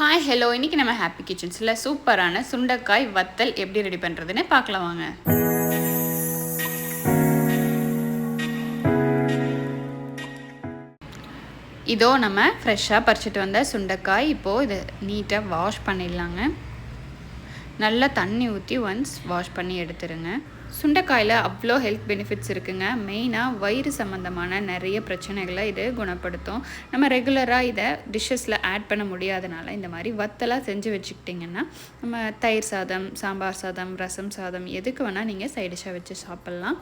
Hi hello இன்றைக்கி நம்ம happy கிச்சன்ஸில் சூப்பரான சுண்டைக்காய் வத்தல் எப்படி ரெடி பண்ணுறதுன்னு பார்க்கலாம் வாங்க. இதோ நம்ம ஃப்ரெஷ்ஷாக பறிச்சிட்டு வந்த சுண்டைக்காய். இப்போது இதை நீட்டாக வாஷ் பண்ணிடலாங்க. நல்லா தண்ணி ஊற்றி ஒன்ஸ் வாஷ் பண்ணி எடுத்துருங்க. சுண்டைக்காயில் அவ்வளோ ஹெல்த் பெனிஃபிட்ஸ் இருக்குங்க. மெயினாக வயிறு சம்மந்தமான நிறைய பிரச்சனைகளை இது குணப்படுத்தும். நம்ம ரெகுலராக இதை டிஷ்ஷஸில் ஆட் பண்ண முடியாதனால இந்த மாதிரி வத்தலாக செஞ்சு வச்சுக்கிட்டிங்கன்னா நம்ம தயிர் சாதம் சாம்பார் சாதம் ரசம் சாதம் எதுக்கு வேணால் நீங்கள் சைடிஷாக வச்சு சாப்பிட்லாம்.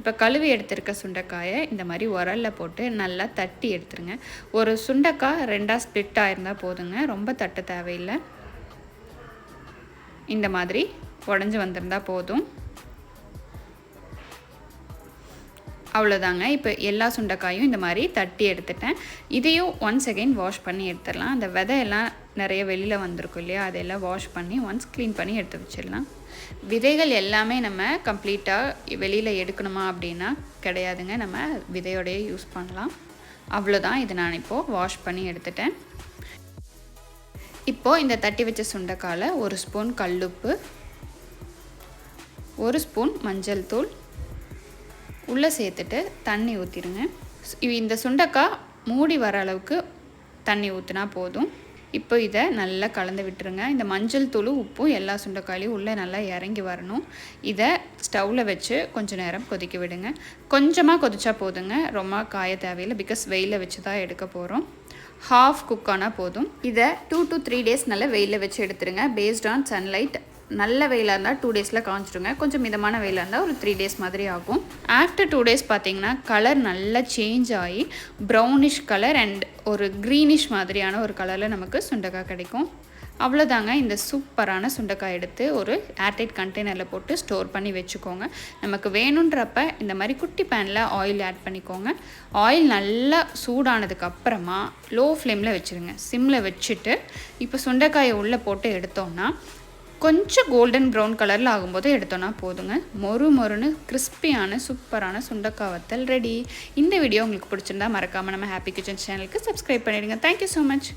இப்போ கழுவி எடுத்திருக்க சுண்டைக்காயை இந்த மாதிரி உரலில் போட்டு நல்லா தட்டி எடுத்துருங்க. ஒரு சுண்டைக்காய் ரெண்டாக ஸ்ப்ளிட் ஆயிருந்தால் போதுங்க. ரொம்ப தட்ட தேவையில்லை. இந்த மாதிரி உடஞ்சி வந்திருந்தா போதும். அவ்வளோதாங்க இப்போ எல்லா சுண்டைக்காயும் இந்த மாதிரி தட்டி எடுத்துட்டேன். இதையும் ஒன்ஸ் அகெயின் வாஷ் பண்ணி எடுத்துடலாம். அந்த விதையெல்லாம் நிறைய வெளியில் வந்திருக்கும் இல்லையா? அதெல்லாம் வாஷ் பண்ணி ஒன்ஸ் க்ளீன் பண்ணி எடுத்து வச்சிடலாம். விதைகள் எல்லாமே நம்ம கம்ப்ளீட்டாக வெளியில் எடுக்கணுமா அப்படின்னா கிடையாதுங்க. நம்ம விதையோடையே யூஸ் பண்ணலாம். அவ்வளோதான் இதை நான் இப்போது வாஷ் பண்ணி எடுத்துட்டேன். இப்போது இந்த தட்டி வச்ச சுண்டைக்காயில் ஒரு ஸ்பூன் கல்லுப்பு ஒரு ஸ்பூன் மஞ்சள் தூள். உள்ளே சேர்த்துட்டு தண்ணி ஊற்றிடுங்க இந்த சுண்டக்காய் மூடி வர அளவுக்கு தண்ணி ஊற்றினா போதும். இப்போ இதை நல்லா கலந்து விட்டுருங்க. இந்த மஞ்சள் தூளும் உப்பும் எல்லா சுண்டைக்காயிலையும் உள்ளே நல்லா இறங்கி வரணும். இதை ஸ்டவ்வில் வச்சு கொஞ்சம் நேரம் கொதிக்க விடுங்க. கொஞ்சமாக கொதிச்சா போதுங்க. ரொம்ப காய தேவையில்லை. பிகாஸ் வெயிலில் வச்சு தான் எடுக்க போகிறோம் ஹாஃப் குக் ஆனால் போதும். இதை டூ டு த்ரீ டேஸ் நல்லா வெயிலில் வச்சு எடுத்துருங்க. பேஸ்ட் ஆன் சன்லைட் நல்ல வெயிலாக இருந்தால் டூ டேஸில் காமிச்சிடுங்க கொஞ்சம் மிதமான வெயிலாக இருந்தால் ஒரு த்ரீ டேஸ் மாதிரி ஆகும். ஆஃப்டர் டூ டேஸ் பார்த்தீங்கன்னா கலர் நல்லா சேஞ்ச் ஆகி ப்ரௌனிஷ் கலர் அண்ட் ஒரு க்ரீனிஷ் மாதிரியான ஒரு கலரில் நமக்கு சுண்டக்காய் கிடைக்கும். அவ்வளோதாங்க இந்த சூப்பரான சுண்டைக்காய் எடுத்து ஒரு ஏர்டைட் கண்டெய்னரில் போட்டு ஸ்டோர் பண்ணி வச்சுக்கோங்க. நமக்கு வேணுன்றப்ப இந்த மாதிரி குட்டி பேனில் ஆயில் ஆட் பண்ணிக்கோங்க. ஆயில் நல்லா சூடானதுக்கப்புறமா லோ ஃப்ளேமில் வச்சுருங்க சிம்மில் வச்சுட்டு இப்போ சுண்டைக்காயை உள்ளே போட்டு எடுத்தோம்னா கொஞ்சம் கோல்டன் ப்ரௌன் கலரில் ஆகும்போது எடுத்தோன்னா போதுங்க. மொறு மொறுன்னு கிறிஸ்பியான சூப்பரான சுண்டக்காய் வத்தல் ரெடி இந்த வீடியோ உங்களுக்கு பிடிச்சிருந்தா மறக்காமல் நம்ம ஹாப்பி கிச்சன் சேனலுக்கு சப்ஸ்கிரைப் பண்ணிவிடுங்க தேங்க்யூ ஸோ மச்